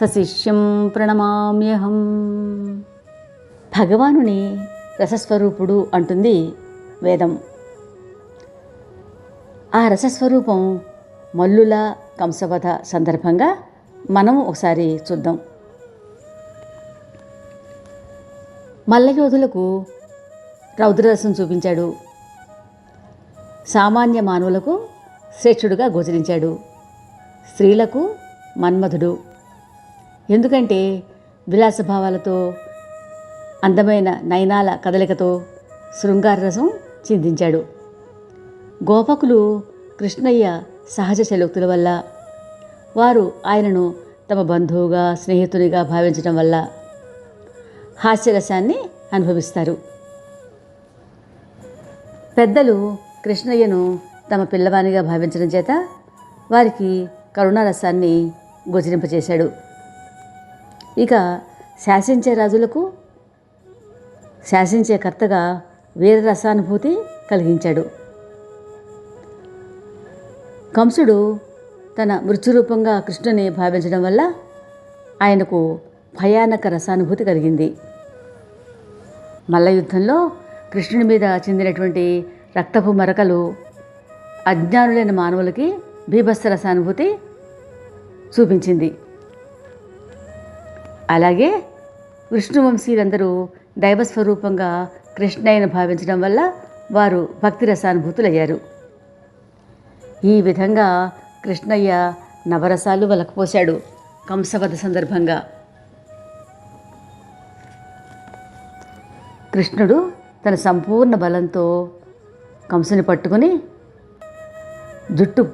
సశిష్యం ప్రణమామ్యహం. భగవానుని రసస్వరూపుడు అంటుంది వేదం. ఆ రసస్వరూపం మల్లుల కంసవధ సందర్భంగా మనం ఒకసారి చూద్దాం. మల్లయోధులకు రౌద్రరసం చూపించాడు. సామాన్య మానవులకు శ్రేష్ఠుడుగా గోచరించాడు. స్త్రీలకు మన్మధుడు. ఎందుకంటే విలాసభావాలతో అందమైన నయనాల కదలికతో శృంగార రసం చిందించాడు. గోపకులు కృష్ణయ్య సహజ చలోక్తుల వల్ల వారు ఆయనను తమ బంధువుగా స్నేహితునిగా భావించడం వల్ల హాస్యరసాన్ని అనుభవిస్తారు. పెద్దలు కృష్ణయ్యను తమ పిల్లవానిగా భావించడం చేత వారికి కరుణారసాన్ని గోచరింపచేశాడు. ఇక శాసించే రాజులకు శాసించే కర్తగా వీరరసానుభూతి కలిగించాడు. కంసుడు తన మృత్యురూపంగా కృష్ణుని భావించడం వల్ల ఆయనకు భయానక రసానుభూతి కలిగింది. మల్ల యుద్ధంలో కృష్ణుని మీద చెందినటువంటి రక్తపు మరకలు అజ్ఞానులైన మానవులకి భీభత్స రసానుభూతి చూపించింది. అలాగే విష్ణువంశీయులందరూ దైవస్వరూపంగా కృష్ణయ్యను భావించడం వల్ల వారు భక్తి రసానుభూతులయ్యారు. ఈ విధంగా కృష్ణయ్య నవరసాలు వలకపోశాడు కంసవధ సందర్భంగా. కృష్ణుడు తన సంపూర్ణ బలంతో కంసుని పట్టుకుని జుట్టు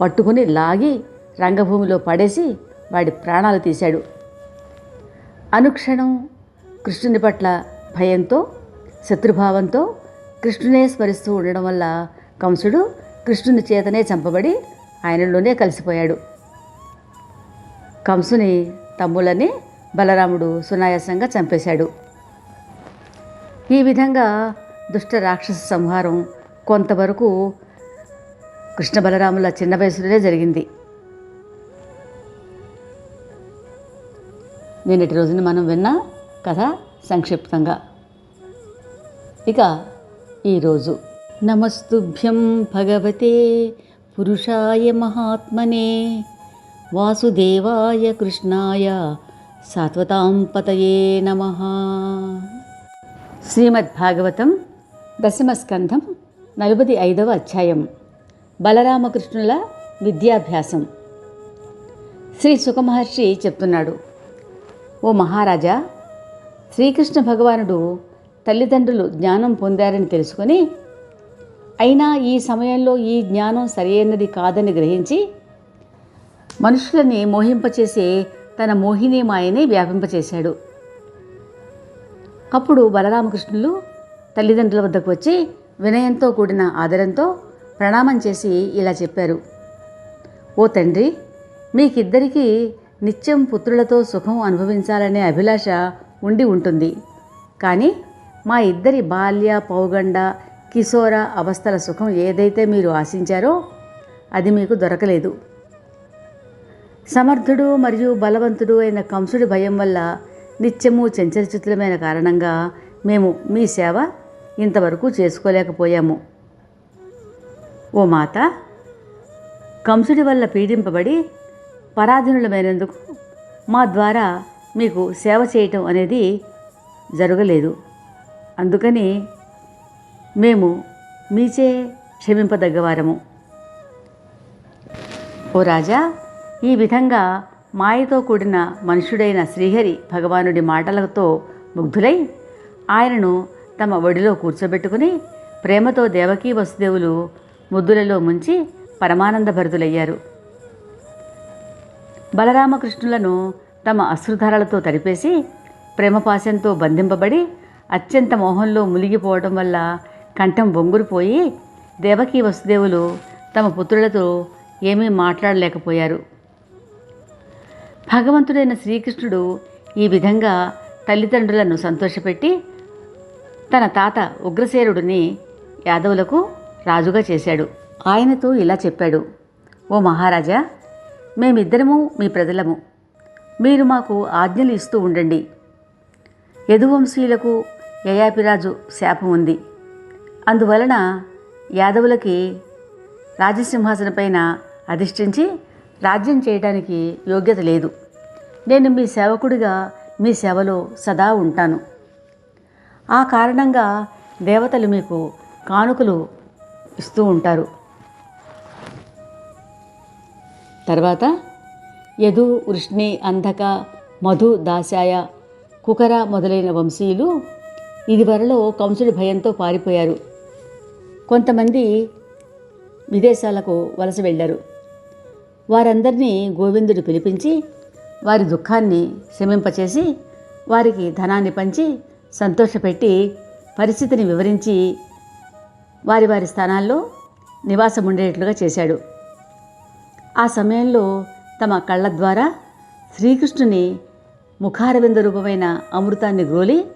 పట్టుకుని లాగి రంగభూమిలో పడేసి వాడి ప్రాణాలు తీశాడు. అనుక్షణం కృష్ణుని పట్ల భయంతో శత్రుభావంతో కృష్ణునే స్మరిస్తూ ఉండడం వల్ల కంసుడు కృష్ణుని చేతనే చంపబడి ఆయనలోనే కలిసిపోయాడు. కంసుని తమ్ములని బలరాముడు సునాయాసంగా చంపేశాడు. ఈ విధంగా దుష్ట రాక్షస సంహారం కొంతవరకు కృష్ణ బలరాముల చిన్న వయసులోనే జరిగింది. నిన్నటి రోజున మనం విన్న కథ సంక్షిప్తంగా. ఇక ఈరోజు నమస్తుభ్యం భగవతే పురుషాయ మహాత్మనే వాసుదేవాయ కృష్ణాయ సాత్వతాం పతయే నమ. శ్రీమద్భాగవతం దశమస్కంధం నలభై ఐదవ అధ్యాయం. బలరామకృష్ణుల విద్యాభ్యాసం. శ్రీ సుఖమహర్షి చెప్తున్నాడు ఓ మహారాజా శ్రీకృష్ణ భగవానుడు తల్లిదండ్రులు జ్ఞానం పొందారని తెలుసుకొని అయినా ఈ సమయంలో ఈ జ్ఞానం సరైనది కాదని గ్రహించి మనుషులని మోహింపచేసే తన మోహిని మాయని వ్యాపింపచేశాడు. అప్పుడు బలరామకృష్ణులు తల్లిదండ్రుల వద్దకు వచ్చి వినయంతో కూడిన ఆదరంతో ప్రణామం చేసి ఇలా చెప్పారు. ఓ తండ్రి మీకిద్దరికీ నిత్యం పుత్రులతో సుఖం అనుభవించాలనే అభిలాష ఉండి ఉంటుంది. కానీ మా ఇద్దరి బాల్య పౌగండ కిశోర అవస్థల సుఖం ఏదైతే మీరు ఆశించారో అది మీకు దొరకలేదు. సమర్థుడు మరియు బలవంతుడు అయిన కంసుడి భయం వల్ల నిత్యము చంచలచిత్రమైన కారణంగా మేము మీ సేవ ఇంతవరకు చేసుకోలేకపోయాము. ఓ మాత కంసుడి వల్ల పీడింపబడి పరాధీనులమైనందుకు మా ద్వారా మీకు సేవ చేయటం అనేది జరగలేదు. అందుకని మేము మీచే క్షమింపదగ్గవారము. ఓ రాజా ఈ విధంగా మాయతో కూడిన మనుషుడైన శ్రీహరి భగవానుడి మాటలతో ముగ్ధులై ఆయనను తమ ఒడిలో కూర్చోబెట్టుకుని ప్రేమతో దేవకీ వసుదేవులు ముద్దులలో ముంచి పరమానంద భరితులయ్యారు బలరామకృష్ణులను తమ అశ్రుధారాలతో తడిపేసి ప్రేమపాశంతో బంధింపబడి అత్యంత మోహంలో మునిగిపోవడం వల్ల కంఠం బొంగురుపోయి దేవకీ వసుదేవులు తమ పుత్రులతో ఏమీ మాట్లాడలేకపోయారు. భగవంతుడైన శ్రీకృష్ణుడు ఈ విధంగా తల్లిదండ్రులను సంతోషపెట్టి తన తాత ఉగ్రసేరుడిని యాదవులకు రాజుగా చేశాడు. ఆయనతో ఇలా చెప్పాడు ఓ మహారాజా మేమిద్దరము మీ ప్రజలము. మీరు మాకు ఆజ్ఞలు ఇస్తూ ఉండండి. యదువంశీయులకు యయాపిరాజు శాపం ఉంది. అందువలన యాదవులకి రాజసింహాసనపైన అధిష్ఠించి రాజ్యం చేయడానికి యోగ్యత లేదు. నేను మీ సేవకుడిగా మీ సేవలో సదా ఉంటాను. ఆ కారణంగా దేవతలు మీకు కానుకలు ఇస్తూ ఉంటారు. తర్వాత యదు వృష్ణి అంధక మధు దాశాయ కుకర మొదలైన వంశీయులు ఇదివరలో కంసుడి భయంతో పారిపోయారు. కొంతమంది విదేశాలకు వలస వెళ్ళారు. వారందరినీ గోవిందుడు పిలిపించి వారి దుఃఖాన్ని శమింపచేసి వారికి ధనాన్ని పంచి సంతోషపెట్టి పరిస్థితిని వివరించి వారి వారి స్థానాల్లో నివాసం ఉండేట్లుగా చేశాడు. ఆ సమయంలో తమ కళ్ళ ద్వారా శ్రీకృష్ణుని ముఖారవింద రూపమైన అమృతాన్ని గ్రోలి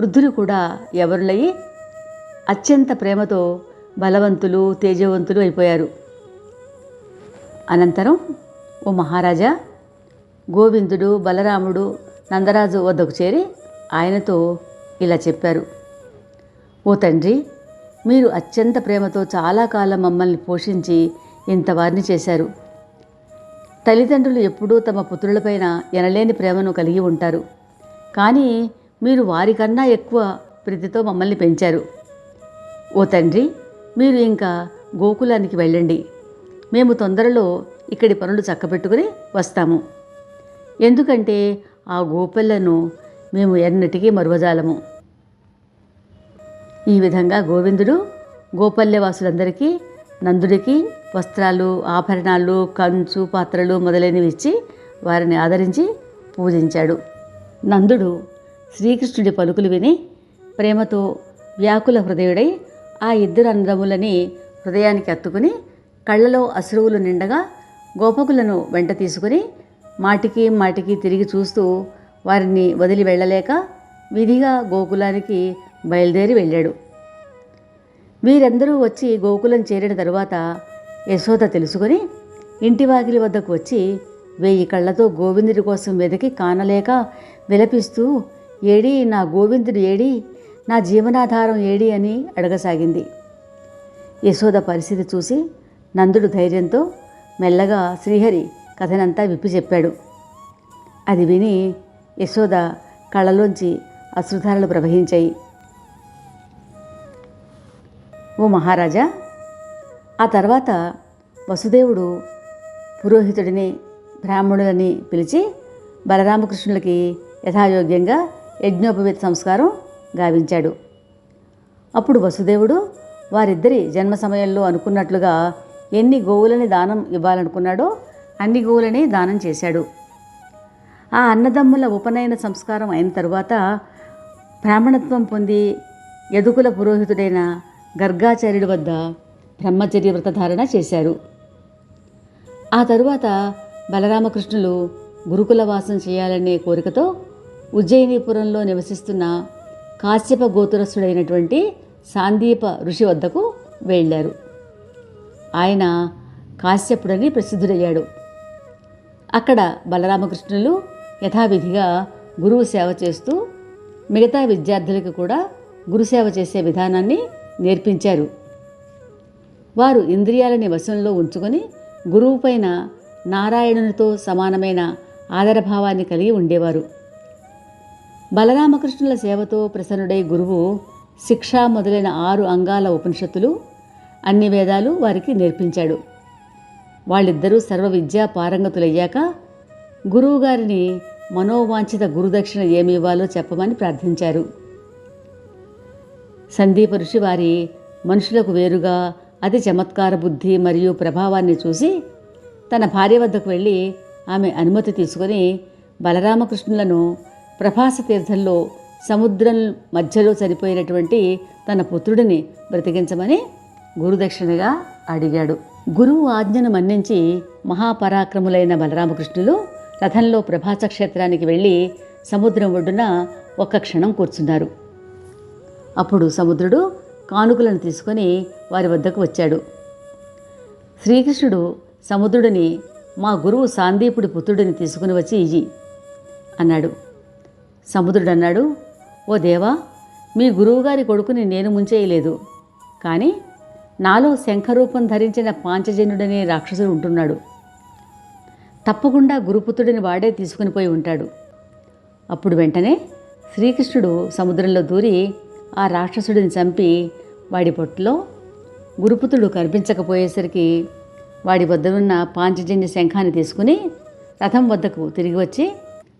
వృద్ధులు కూడా ఎవరులయ్యి అత్యంత ప్రేమతో బలవంతులు తేజవంతులు అయిపోయారు. అనంతరం ఓ మహారాజా గోవిందుడు బలరాముడు నందరాజు వద్దకు చేరి ఆయనతో ఇలా చెప్పారు. ఓ తండ్రి మీరు అత్యంత ప్రేమతో చాలా కాలం మమ్మల్ని పోషించి ఇంత వారిని చేశారు. తల్లిదండ్రులు ఎప్పుడూ తమ పుత్రులపైన ఎనలేని ప్రేమను కలిగి ఉంటారు. కానీ మీరు వారికన్నా ఎక్కువ ప్రీతితో మమ్మల్ని పెంచారు. ఓ తండ్రి మీరు ఇంకా గోకులానికి వెళ్ళండి. మేము తొందరలో ఇక్కడి పనులు చక్కబెట్టుకుని వస్తాము. ఎందుకంటే ఆ గోపల్లను మేము ఎన్నటికీ మరువజాలము. ఈ విధంగా గోవిందుడు గోపల్లెవాసులందరికీ నందుడికి వస్త్రాలు ఆభరణాలు కంచు పాత్రలు మొదలైనవి ఇచ్చి వారిని ఆదరించి పూజించాడు. నందుడు శ్రీకృష్ణుడి పలుకులు విని ప్రేమతో వ్యాకుల హృదయుడై ఆ ఇద్దరు అందములని హృదయానికి అత్తుకుని కళ్ళలో అశ్రువులు నిండగా గోపకులను వెంట తీసుకుని మాటికి మాటికి తిరిగి చూస్తూ వారిని వదిలి వెళ్ళలేక విధిగా గోకులానికి బయలుదేరి వెళ్ళాడు. వీరందరూ వచ్చి గోకులం చేరిన తరువాత యశోద తెలుసుకొని ఇంటి వాకిలి వద్దకు వచ్చి వెయ్యి కళ్ళతో గోవిందుడి కోసం వెతికి కానలేక విలపిస్తూ ఏడి నా గోవిందుడు ఏడి? నా జీవనాధారం ఏడి? అని అడగసాగింది. యశోద పరిస్థితి చూసి నందుడు ధైర్యంతో మెల్లగా శ్రీహరి కథనంతా విప్పి చెప్పాడు. అది విని యశోద కళ్ళలోంచి అశ్రుధారలు ప్రవహించాయి. ఓ మహారాజా ఆ తర్వాత వసుదేవుడు పురోహితుడిని బ్రాహ్మణులని పిలిచి బలరామకృష్ణులకి యథాయోగ్యంగా యజ్ఞోపవేత సంస్కారం గావించాడు. అప్పుడు వసుదేవుడు వారిద్దరి జన్మ సమయంలో అనుకున్నట్లుగా ఎన్ని గోవులని దానం ఇవ్వాలనుకున్నాడో అన్ని గోవులని దానం చేశాడు. ఆ అన్నదమ్ముల ఉపనయన సంస్కారం అయిన తరువాత బ్రాహ్మణత్వం పొంది యదుకుల పురోహితుడైన గర్గాచార్యుడి వద్ద బ్రహ్మచర్య వ్రతధారణ చేశారు. ఆ తరువాత బలరామకృష్ణులు గురుకుల వాసం చేయాలనే కోరికతో ఉజ్జయినీపురంలో నివసిస్తున్న కాశ్యప గోతురస్థుడైనటువంటి సాందీప ఋషి వద్దకు వెళ్ళారు. ఆయన కాశ్యపుడని ప్రసిద్ధుడయ్యాడు. అక్కడ బలరామకృష్ణులు యథావిధిగా గురువు సేవ చేస్తూ మిగతా విద్యార్థులకు కూడా గురుసేవ చేసే విధానాన్ని నేర్పించారు. వారు ఇంద్రియాలని వశంలో ఉంచుకొని గురువుపైన నారాయణునితో సమానమైన ఆదరభావాన్ని కలిగి ఉండేవారు. బలరామకృష్ణుల సేవతో ప్రసన్నుడై గురువు శిక్ష మొదలైన ఆరు అంగాల ఉపనిషత్తులు అన్ని వేదాలు వారికి నేర్పించాడు. వాళ్ళిద్దరూ సర్వ విద్యా పారంగతులయ్యాక గురువుగారిని మనోవాంఛిత గురుదక్షిణ ఏమి ఇవ్వాలో చెప్పమని ప్రార్థించారు. సందీప ఋషి వారి మనుషులకు వేరుగా అతి చమత్కార బుద్ధి మరియు ప్రభావాన్ని చూసి తన భార్య వద్దకు వెళ్ళి ఆమె అనుమతి తీసుకొని బలరామకృష్ణులను ప్రభాస తీర్థంలో సముద్రం మధ్యలో చనిపోయినటువంటి తన పుత్రుడిని బ్రతికించమని గురుదక్షిణగా అడిగాడు. గురువు ఆజ్ఞను మన్నించి మహాపరాక్రములైన బలరామకృష్ణులు రథంలో ప్రభాస క్షేత్రానికి వెళ్ళి సముద్రం ఒడ్డున ఒక్క క్షణం కూర్చున్నారు. అప్పుడు సముద్రుడు కానుకలను తీసుకొని వారి వద్దకు వచ్చాడు. శ్రీకృష్ణుడు సముద్రుడిని మా గురువు సాందీపుడి పుత్రుడిని తీసుకుని వచ్చి ఇయ్యి అన్నాడు. సముద్రుడు అన్నాడు ఓ దేవా మీ గురువుగారి కొడుకుని నేను ముంచేయలేదు. కానీ నాలో శంఖరూపం ధరించిన పాంచజన్యుడనే రాక్షసుడు ఉంటున్నాడు. తప్పకుండా గురుపుత్రుడిని వాడే తీసుకుని పోయి ఉంటాడు. అప్పుడు వెంటనే శ్రీకృష్ణుడు సముద్రంలో దూరి ఆ రాక్షసుడిని చంపి వాడి పొట్టులో గురుపుతుడు కనిపించకపోయేసరికి వాడి వద్ద ఉన్న పాంచజన్య శంఖాన్ని తీసుకుని రథం వద్దకు తిరిగి వచ్చి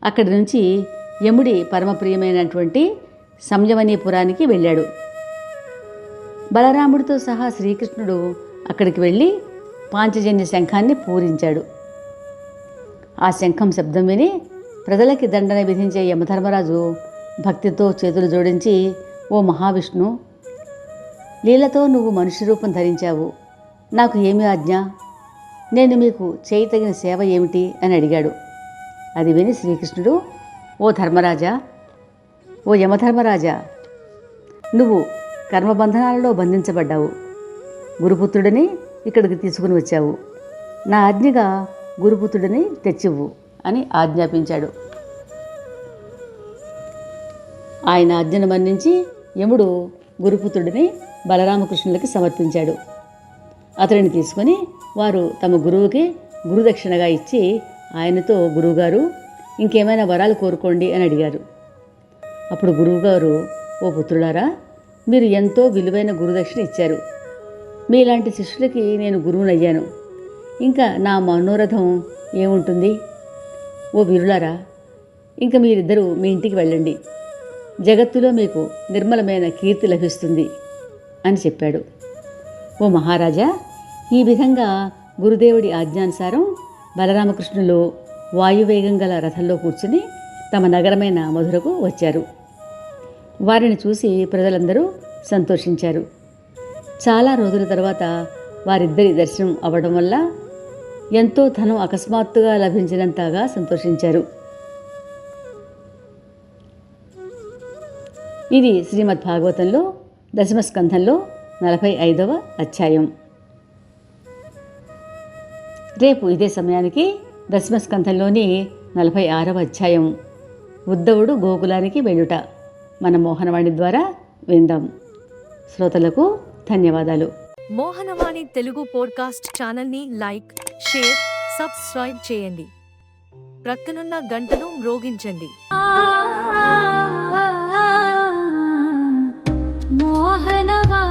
అక్కడి నుంచి యముడి పరమప్రియమైనటువంటి సంయమనీపురానికి వెళ్ళాడు. బలరాముడితో సహా శ్రీకృష్ణుడు అక్కడికి వెళ్ళి పాంచజన్య శంఖాన్ని పూరించాడు. ఆ శంఖం శబ్దం విని ప్రజలకి దండన విధించే యమధర్మరాజు భక్తితో చేతులు జోడించి ఓ మహావిష్ణు లీలతో నువ్వు మనిషి రూపం ధరించావు. నాకు ఏమి ఆజ్ఞ? నేను మీకు చేయతగిన సేవ ఏమిటి? అని అడిగాడు. అది విని శ్రీకృష్ణుడు ఓ ధర్మరాజా ఓ యమధర్మరాజా నువ్వు కర్మబంధనాలలో బంధించబడ్డావు. గురుపుత్రుడిని ఇక్కడికి తీసుకుని వచ్చావు. నా ఆజ్ఞగా గురుపుత్రుడిని తెచ్చివ్వు అని ఆజ్ఞాపించాడు. ఆయన ఆజ్ఞను మన్నించి యముడు గురుపుత్రుడిని బలరామకృష్ణులకి సమర్పించాడు. అతడిని తీసుకొని వారు తమ గురువుకి గురుదక్షిణగా ఇచ్చి ఆయనతో గురువుగారు ఇంకేమైనా వరాలు కోరుకోండి అని అడిగారు. అప్పుడు గురువుగారు ఓ పుత్రులారా మీరు ఎంతో విలువైన గురుదక్షిణ ఇచ్చారు. మీలాంటి శిష్యులకి నేను గురువునయ్యాను. ఇంకా నా మనోరథం ఏముంటుంది? ఓ వీరులారా ఇంకా మీరిద్దరూ మీ ఇంటికి వెళ్ళండి. జగత్తులో మీకు నిర్మలమైన కీర్తి లభిస్తుంది అని చెప్పాడు. ఓ మహారాజా ఈ విధంగా గురుదేవుడి ఆజ్ఞానుసారం బలరామకృష్ణులు వాయువేగం గల రథంలో కూర్చుని తమ నగరమైన మధురకు వచ్చారు. వారిని చూసి ప్రజలందరూ సంతోషించారు. చాలా రోజుల తర్వాత వారిద్దరి దర్శనం అవ్వడం వల్ల ఎంతో ధనం అకస్మాత్తుగా లభించినంతగా సంతోషించారు. ఇది శ్రీమద్ భాగవతంలో దశమస్కంధంలో నలభై ఐదవ అధ్యాయం. రేపు ఇదే సమయానికి దశమస్కంధంలోని నలభై ఆరవ అధ్యాయం. ఉద్ధవుడు గోకులానికి వెళ్ళుట. మన మోహనవాణి ద్వారా విందాం. శ్రోతలకు ధన్యవాదాలు. మోహనవాణి తెలుగు పోడ్కాస్ట్ ఛానల్ని లైక్ షేర్ సబ్స్క్రైబ్ చేయండి. ప్రక్కనున్న గంటను మ్రోగించండి. मोहनवा